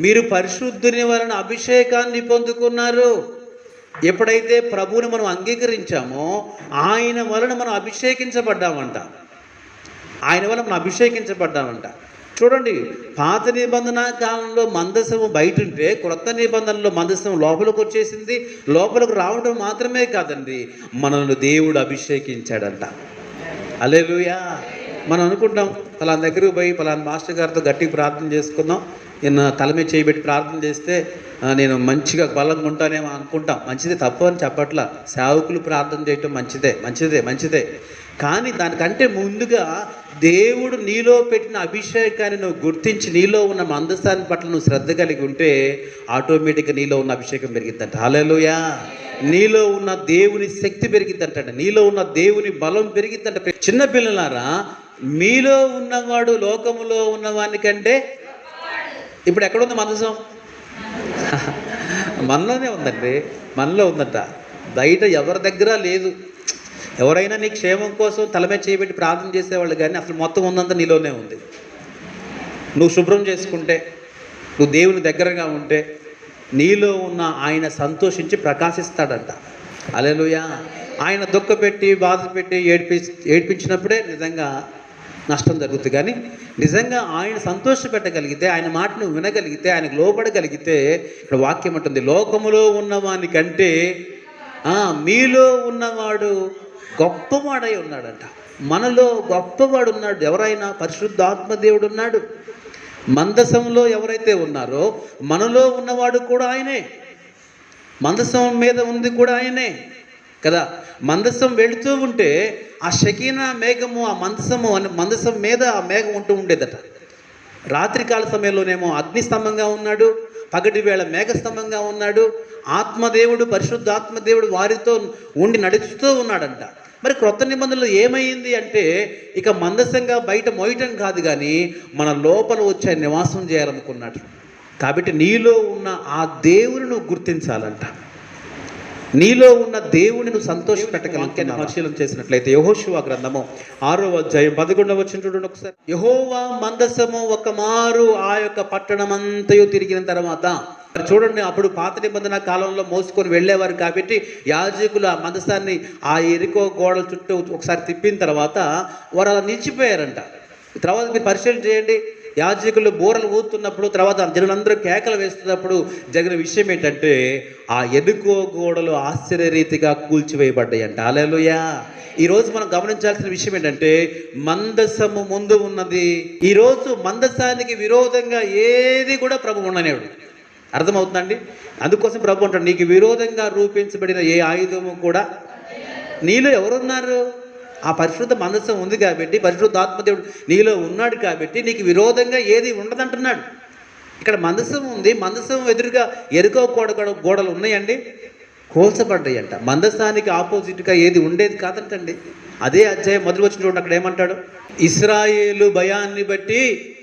మీరు పరిశుద్ధుని వలన అభిషేకాన్ని పొందుకున్నారు. ఎప్పుడైతే ప్రభువుని మనం అంగీకరించామో ఆయన వలన మనం అభిషేకించబడ్డామంట. ఆయన వలన మనం అభిషేకించబడ్డామంట. చూడండి పాత నిబంధన కాలంలో మందసము బయట ఉంటే క్రొత్త నిబంధనలో మందసం లోపలికి వచ్చేసింది. లోపలికి రావడం మాత్రమే కాదండి మనల్ని దేవుడు అభిషేకించాడంట. అలేలుయా మనం అనుకుంటాం పలానా దగ్గరకు పోయి పలానా మాస్టర్ గారితో గట్టి ప్రార్థన చేసుకుందాం. నేను తల మీద చేయబెట్టి ప్రార్థన చేస్తే నేను మంచిగా బలంగా ఉంటానేమో అనుకుంటాం. మంచిదే తప్పు అని చెప్పట్లా. సేవకులు ప్రార్థన చేయటం మంచిదే మంచిదే మంచిదే. కానీ దానికంటే ముందుగా దేవుడు నీలో పెట్టిన అభిషేకాన్ని నువ్వు గుర్తించి నీలో ఉన్న మందస్థాన్ని పట్ల నువ్వు శ్రద్ధ కలిగి ఉంటే ఆటోమేటిక్గా నీలో ఉన్న అభిషేకం పెరిగిద్దంట. హలోయా నీలో ఉన్న దేవుని శక్తి పెరిగిద్దంట నీలో ఉన్న దేవుని బలం పెరిగిద్దంట. చిన్న పిల్లలారా మీలో ఉన్నవాడు లోకములో ఉన్నవానికంటే ఇప్పుడు ఎక్కడుంది మందసం? మనలోనే ఉందండి. మనలో ఉందంట. బయట ఎవరి దగ్గర లేదు. ఎవరైనా నీ క్షేమం కోసం తలమే చేయబెట్టి ప్రార్థన చేసేవాళ్ళు కానీ అసలు మొత్తం ఉందంతా నీలోనే ఉంది. నువ్వు శుభ్రం చేసుకుంటే నువ్వు దేవుని దగ్గరగా ఉంటే నీలో ఉన్న ఆయన సంతోషించి ప్రకాశిస్తాడంట. అలెలుయా ఆయన దుఃఖపెట్టి బాధ పెట్టి ఏడిపి ఏడిపించినప్పుడే నిజంగా నష్టం జరుగుతుంది కానీ నిజంగా ఆయన సంతోషపెట్టగలిగితే ఆయన మాటను వినగలిగితే ఆయనకు లోపడగలిగితే ఇక్కడ వాక్యం ఉంటుంది లోకములో ఉన్నవాని కంటే మీలో ఉన్నవాడు గొప్పవాడై ఉన్నాడంట. మనలో గొప్పవాడు ఉన్నాడు. ఎవరైనా పరిశుద్ధాత్మ దేవుడు ఉన్నాడు. మందసంలో ఎవరైతే ఉన్నారో మనలో ఉన్నవాడు కూడా ఆయనే. మందసం మీద ఉంది కూడా ఆయనే. కదా? మందసం వెళుతూ ఉంటే ఆ షకీనా మేఘము ఆ మందసము అనే మందసం మీద ఆ మేఘం ఉంటూ ఉండేదట. రాత్రికాల సమయంలోనేమో అగ్నిస్తంభంగా ఉన్నాడు పగటి వేళ మేఘస్తంభంగా ఉన్నాడు ఆత్మదేవుడు పరిశుద్ధాత్మదేవుడు వారితో ఉండి నడుస్తూ ఉన్నాడంట. మరి క్రొత్త నిబంధనలు ఏమైంది అంటే ఇక మందసంగా బయట మోయటం కాదు కానీ మన లోపల వచ్చే నివాసం చేయాలనుకున్నాడు. కాబట్టి నీలో ఉన్న ఆ దేవుని నువ్వు గుర్తించాలంట. నీలో ఉన్న దేవుని నువ్వు సంతోషపెట్టగలిగిన పరిశీలన చేసినట్లయితే యహోశివ గ్రంథము ఆరో అధ్యాయం పదకొండవ వచ్చిన చూడండి ఒకసారి. యహోవా మందసము ఒక మారు ఆ యొక్క పట్టణమంతయు తిరిగిన తర్వాత చూడండి అప్పుడు పాత నిబంధన కాలంలో మోసుకొని వెళ్ళేవారు కాబట్టి యాజకులు ఆ మందసాన్ని ఆ ఎరుకో గోడల చుట్టూ ఒకసారి తిప్పిన తర్వాత వారు అలా నిలిచిపోయారంట. తర్వాత మీరు పరిశీలన చేయండి. యాజకులు బోరలు ఊతున్నప్పుడు తర్వాత జనులందరూ కేకలు వేస్తున్నప్పుడు జరిగిన విషయం ఏంటంటే ఆ ఎదుకో గోడలు ఆశ్చర్యరీతిగా కూల్చివేయబడ్డాయి అంట అలెలుయా ఈరోజు మనం గమనించాల్సిన విషయం ఏంటంటే మందసము ముందు ఉన్నది. ఈరోజు మందసానికి విరోధంగా ఏది కూడా ప్రభు ఉండనేవాడు అర్థమవుతుందండి? అందుకోసం ప్రభు అంటాడు నీకు విరోధంగా రూపించబడిన ఏ ఆయుధము కూడా నీలో ఎవరున్నారు? ఆ పరిశుద్ధ మనస్సు ఉంది కాబట్టి పరిశుద్ధ ఆత్మదేవుడు నీలో ఉన్నాడు కాబట్టి నీకు విరోధంగా ఏది ఉండదంటున్నాడు. ఇక్కడ మందసం ఉంది మందసం ఎదురుగా ఎరుకో గోడ గోడలు ఉన్నాయండి? కోల్చబడ్డాయి అంట మందసానికి ఆపోజిట్గా ఏది ఉండేది కాదంటండి. అదే అధ్యాయం మొదలు వచ్చిన చూడండి అక్కడ ఏమంటాడు? ఇస్రాయేలు భయాన్ని బట్టి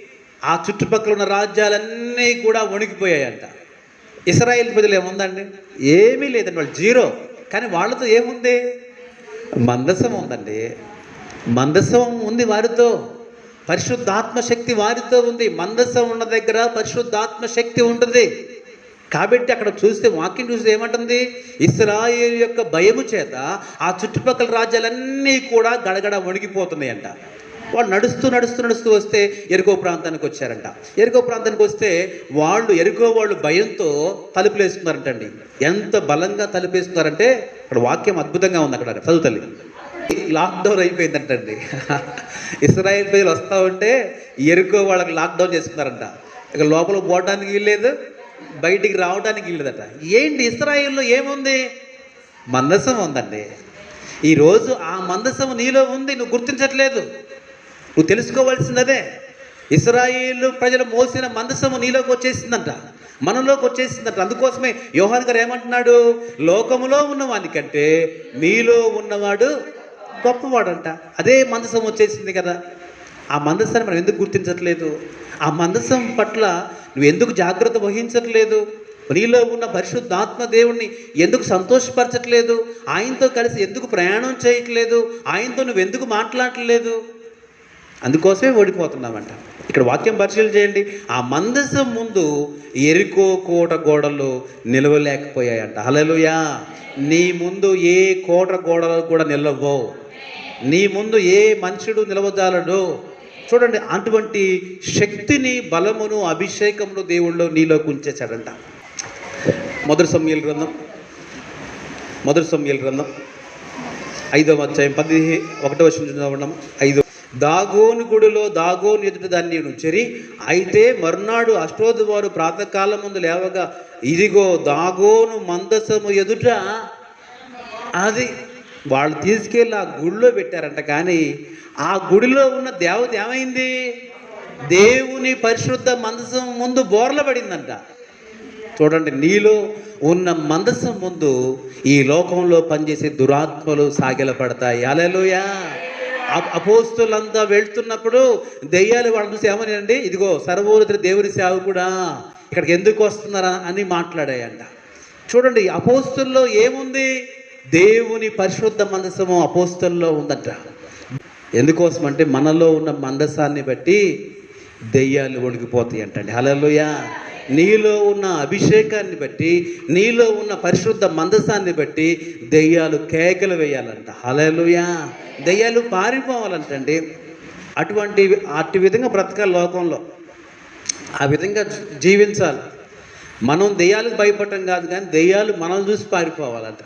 ఆ చుట్టుపక్కల ఉన్న రాజ్యాలన్నీ కూడా వణికిపోయాయంట. ఇస్రాయేల్ ప్రజలు ఏముందండి? ఏమీ లేదండి వాళ్ళు జీరో. కానీ వాళ్ళతో ఏముంది? మందసం ఉందండి మందసం ఉంది వారితో. పరిశుద్ధాత్మ శక్తి వారితో ఉంది. మందసం ఉన్న దగ్గర పరిశుద్ధాత్మ శక్తి ఉంటుంది. కాబట్టి అక్కడ చూస్తే వాక్యం చూస్తే ఏమంటుంది? ఇస్రాయేల్ యొక్క భయము చేత ఆ చుట్టుపక్కల రాజ్యాలన్నీ కూడా గడగడ వణికిపోతున్నాయంట. వాళ్ళు నడుస్తూ నడుస్తూ నడుస్తూ వస్తే ఎరుకో ప్రాంతానికి వచ్చారంట. ఎరుకో ప్రాంతానికి వస్తే వాళ్ళు ఎరుకో వాళ్ళు భయంతో తలుపులు వేసుకున్నారంటండి. ఎంత బలంగా తలుపేసుకున్నారంటే అక్కడ వాక్యం అద్భుతంగా ఉంది అక్కడ. చదువు తల్లి. లాక్డౌన్ అయిపోయిందంటండి. ఇస్రాయేల్ ప్రజలు వస్తూ ఉంటే ఎరుకో వాళ్ళకి లాక్డౌన్ చేసుకున్నారంట. ఇక లోపల పోవడానికి వీల్లేదు బయటికి రావడానికి వీల్లేదట ఏంటి ఇస్రాయిల్లో ఏముంది? మందసం ఉందండి. ఈరోజు ఆ మందసం నీలో ఉంది నువ్వు గుర్తించట్లేదు. నువ్వు తెలుసుకోవాల్సిందదే. ఇస్రాయిల్ ప్రజలు మోసిన మందసము నీలోకి వచ్చేసిందంట మనలోకి వచ్చేసిందంట. అందుకోసమే యోహాన్ గారు ఏమంటున్నాడు? లోకములో ఉన్నవానికంటే నీలో ఉన్నవాడు గొప్పవాడంట. అదే మందసం వచ్చేసింది కదా. ఆ మందసాన్ని మనం ఎందుకు గుర్తించట్లేదు? ఆ మందసం పట్ల నువ్వు ఎందుకు జాగ్రత్త వహించట్లేదు? నీలో ఉన్న పరిశుద్ధాత్మ దేవుణ్ణి ఎందుకు సంతోషపరచట్లేదు? ఆయనతో కలిసి ఎందుకు ప్రయాణం చేయట్లేదు? ఆయనతో నువ్వు ఎందుకు మాట్లాడట్లేదు? అందుకోసమే ఓడిపోతున్నామంట. ఇక్కడ వాక్యం పరిశీలన చేయండి. ఆ మందసం ముందు ఎరుకో కోట గోడలు నిలవలేకపోయాయంట. హలలుయా నీ ముందు ఏ కోట గోడలు కూడా నిలవో నీ ముందు ఏ మనుషుడు నిలవజాలడు. చూడండి అటువంటి శక్తిని బలమును అభిషేకమును దేవుళ్ళు నీలోకి ఉంచేశాడంట మొదటి సమయాల గ్రంథం. మొదటి సమయాల గ్రంథం. ఐదవ అధ్యాయం పది ఒకటో వచ్చిన ఐదు దాగోను గుడిలో దాగోను ఎదుట దాన్ని ఉంచరి అయితే మరునాడు అష్టోధువారు ప్రాతకాలం ముందు లేవగా ఇదిగో దాగోను మందసము ఎదుట అది వాళ్ళు తీసుకెళ్ళి ఆ గుడిలో పెట్టారంట. కానీ ఆ గుడిలో ఉన్న దేవత ఏమైంది? దేవుని పరిశుద్ధ మందసం ముందు బోర్ల పడిందంట. చూడండి నీలో ఉన్న మందసం ముందు ఈ లోకంలో పనిచేసే దురాత్మలు సాగిలపడతాయి. అలెలుయా అపోస్తులంతా వెళ్తున్నప్పుడు దెయ్యాలు వాళ్ళని చూసి ఏమని అండి ఇదిగో సర్వోన్నత దేవుని సేవకుడా ఇక్కడికి ఎందుకు వస్తున్నారా అని మాట్లాడాయంట. చూడండి అపోస్తుల్లో ఏముంది? దేవుని పరిశుద్ధ మందసము అపోస్తుల్లో ఉందట. ఎందుకోసం అంటే మనలో ఉన్న మందసాన్ని బట్టి దెయ్యాలు ఒడిగిపోతాయి అంటండి హలలుయా నీలో ఉన్న అభిషేకాన్ని బట్టి నీలో ఉన్న పరిశుద్ధ మందసాన్ని బట్టి దెయ్యాలు కేకలు వేయాలంట. హలలుయా దెయ్యాలు పారిపోవాలంటండి. అటువంటి అటు విధంగా బ్రతకాలి లోకంలో. ఆ విధంగా జీవించాలి. మనం దెయ్యాలకు భయపడటం కాదు కానీ దెయ్యాలు మనం చూసి పారిపోవాలంట.